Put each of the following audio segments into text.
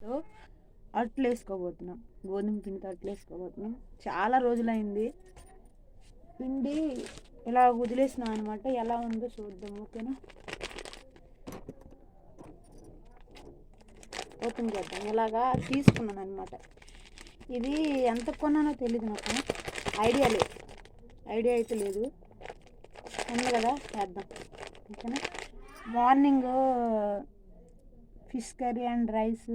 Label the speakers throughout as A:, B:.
A: So అట్లు వేసుకోబోతున్నాం. గోధుమ పిండితో అట్లు వేసుకోబోతున్నాం. చాలా రోజులైంది. పిండి ఇలా వదిలేసినాం అనమాట ఎలా ఉందో చూద్దాం ఓకేనా? ఓపెన్ చేద్దాం. ఇలాగా తీసుకున్నాను అనమాట ఇది ఎంత కొన్నానో తెలియదు నాకు. ఐడియా లేదు. ఐడియా అయితే లేదు. ఉంది కదా చేద్దాం. ఓకేనా? Morning fish curry and rice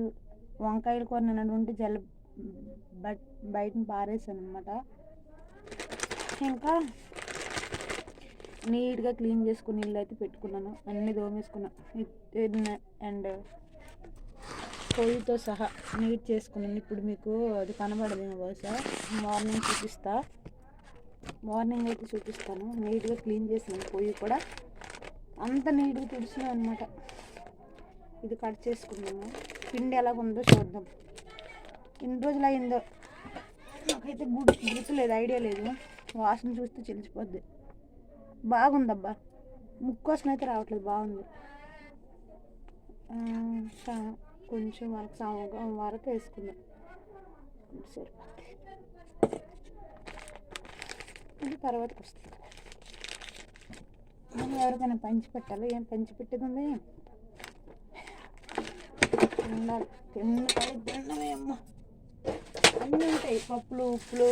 A: వంకాయలు కూర నన్ను ఉంటే జల బట్ బయటను పారేసాను అనమాట ఇంకా నీట్గా క్లీన్ చేసుకుని ఇల్లు అయితే పెట్టుకున్నాను. అన్నీ దోమేసుకున్నాను అండ్ పొయ్యితో సహా నీట్ చేసుకున్నాను. ఇప్పుడు మీకు అది కనబడదేమో బహుశా. మార్నింగ్ చూపిస్తా. మార్నింగ్ అయితే చూపిస్తాను. నీట్గా క్లీన్ చేసినాను పొయ్యి కూడా అంత నీట్గా తుడిచినా అనమాట ఇది కట్ చేసుకున్నాము పిండి ఎలాగుందో చూద్దాం. ఎన్ని రోజులు అయిందో? నాకైతే గుడ్ గుర్తులేదు ఐడియా లేదు. వాసన చూస్తే తెలిసిపోద్ది బాగుందబ్బా. ముక్కోసం వాసన అయితే రావట్లేదు బాగుంది. కొంచెం వరకు సగం వరకు వేసుకుందాం. సరిపోద్ది. ఇది తర్వాతకి వస్తుంది. ఎవరికైనా పంచి పెట్టాలి? ఏం పంచి పెట్టేది? ఉంది తినాలి తిన్నాయి తిన్నమేమో అన్నీ ఉంటాయి పప్పులు ఉప్పులు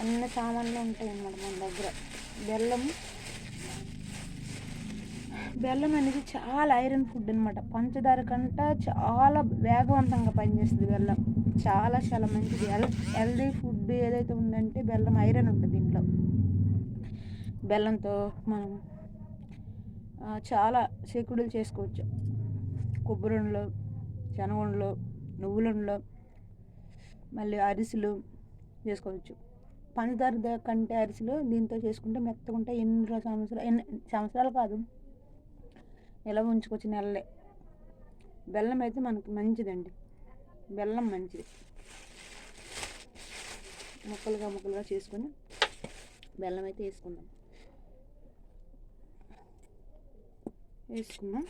A: అన్ని సామాన్లు ఉంటాయి అన్నమాట మన దగ్గర. బెల్లం బెల్లం అనేది చాలా ఐరన్ ఫుడ్ అనమాట పంచదార కంట చాలా వేగవంతంగా పనిచేస్తుంది బెల్లం. చాలా చాలా మంచిది. హెల్ హెల్దీ ఫుడ్ ఏదైతే ఉందంటే బెల్లం ఐరన్ ఉంటుంది దీంట్లో. బెల్లంతో మనం చాలా సేకుడులు చేసుకోవచ్చు. కొబ్బరి శనగండలు నువ్వులుండలు మళ్ళీ అరిసెలు చేసుకోవచ్చు. పంచదార కంటే అరిసెలు దీంతో చేసుకుంటే మెత్తగా ఉంటాయి. ఎన్ని సంవత్సరాలు ఎన్ని సంవత్సరాలు కాదు. ఎలా ఉంచుకోవచ్చు నెలలే. బెల్లం అయితే మనకి మంచిదండి. బెల్లం మంచిది. ముక్కలుగా ముక్కలుగా చేసుకొని బెల్లం అయితే వేసుకుందాం. వేసుకున్నాం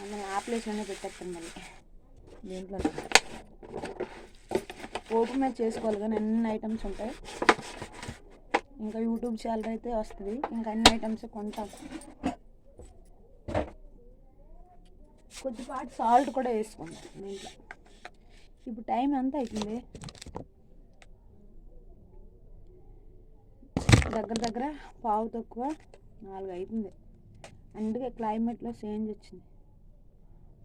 A: మనం ఆ ప్లేస్లోనే పెట్టేస్తాం మళ్ళీ. దీంట్లో? ఓపెన్ మీద చేసుకోవాలి కానీ అన్ని ఐటమ్స్ ఉంటాయి. ఇంకా యూట్యూబ్ ఛానల్ అయితే వస్తుంది. ఇంకా అన్ని ఐటమ్స్ కొంటాం. కొద్దిపాటు సాల్ట్ కూడా వేసుకుంటాం దీంట్లో. ఇప్పుడు టైం ఎంత అవుతుంది? దగ్గర దగ్గర పావు తక్కువ నాలుగు అవుతుంది. అందుకే క్లైమేట్లో చేంజ్ వచ్చింది.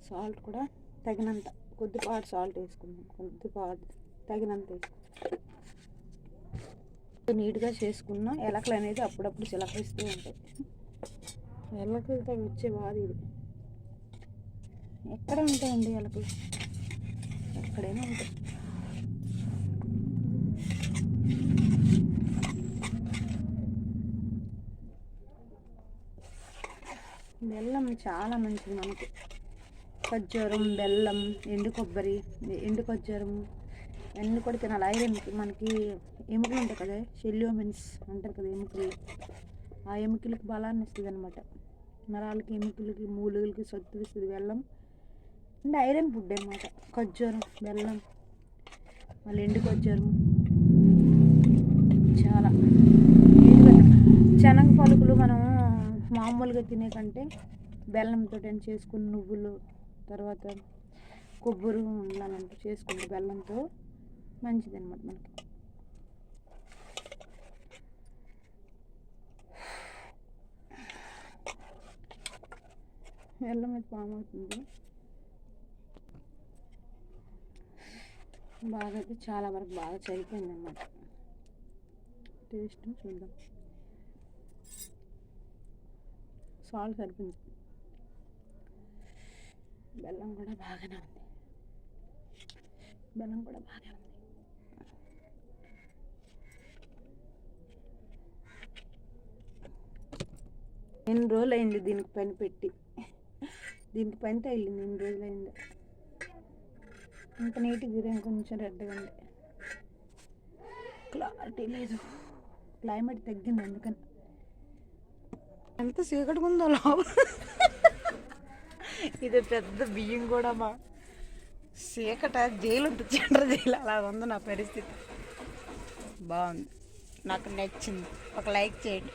A: సాల్ట్ కూడా తగినంత కొద్దిపాటి సాల్ట్ వేసుకుందాం కొద్దిపాటు తగినంత వేసుకుందాం. నీట్గా చేసుకున్న ఎలకలు అనేది అప్పుడప్పుడు చిలకరిస్తూ ఉంటాయి. ఎలకలతో వచ్చే బాధ ఇది. ఎక్కడ ఉంటాయండి ఎలకలు? ఎక్కడైనా ఉంటాయి. బెల్లం చాలా మంచిది మనకి. ఖర్జూరం బెల్లం ఎండు కొబ్బరి ఎండు ఖర్జూరం అన్నీ కూడా తినాలి. ఐరన్ మనకి ఎముకలు ఉంటాయి కదా షెల్యూమెన్స్ అంటారు కదా ఎముకలు. ఆ ఎముకలకి బలాన్ని ఇస్తుంది అనమాట నరాలకి ఎముకలకి మూలుగులకి సత్తు ఇస్తుంది బెల్లం. అంటే ఐరన్ ఫుడ్ అనమాట ఖర్జూరం బెల్లం మళ్ళీ ఎండు ఖర్జూరం చాలా. శనగ పలుకులు మనం మామూలుగా తినే కంటే బెల్లంతో చేసుకుని నువ్వులు తర్వాత కొబ్బరి ఉండాలంటే చేసుకుంటే బెల్లంతో మంచిది అనమాట మనకి. బెల్లం అయితే పాము అవుతుంది. బాగా అయితే చాలా వరకు బాగా చనిపోయింది అనమాట టేస్ట్ చూద్దాం. సాల్ట్ సరిపోయింది. బెల్లం కూడా బాగానే ఉంది. బెల్లం కూడా బాగానే ఉంది. ఎన్ని రోజులు అయింది దీనికి పని పెట్టి? దీనికి పని తగిలింది ఎన్ని రోజులు అయింది ఇంత నీట్గా బిర్యానీ కొంచెం రెడ్గా ఉంది. క్లారిటీ లేదు. క్లైమేట్ తగ్గింది అందుకని. ఎంత చీకటిగా ఉందో లోపల. ఇది పెద్ద బియ్యం కూడా మా చీకట జైలు ఉంటుంది చెండ్ర జైలు. అలా ఉంది నా పరిస్థితి. బాగుంది. నాకు నచ్చింది. ఒక లైక్ చేయండి.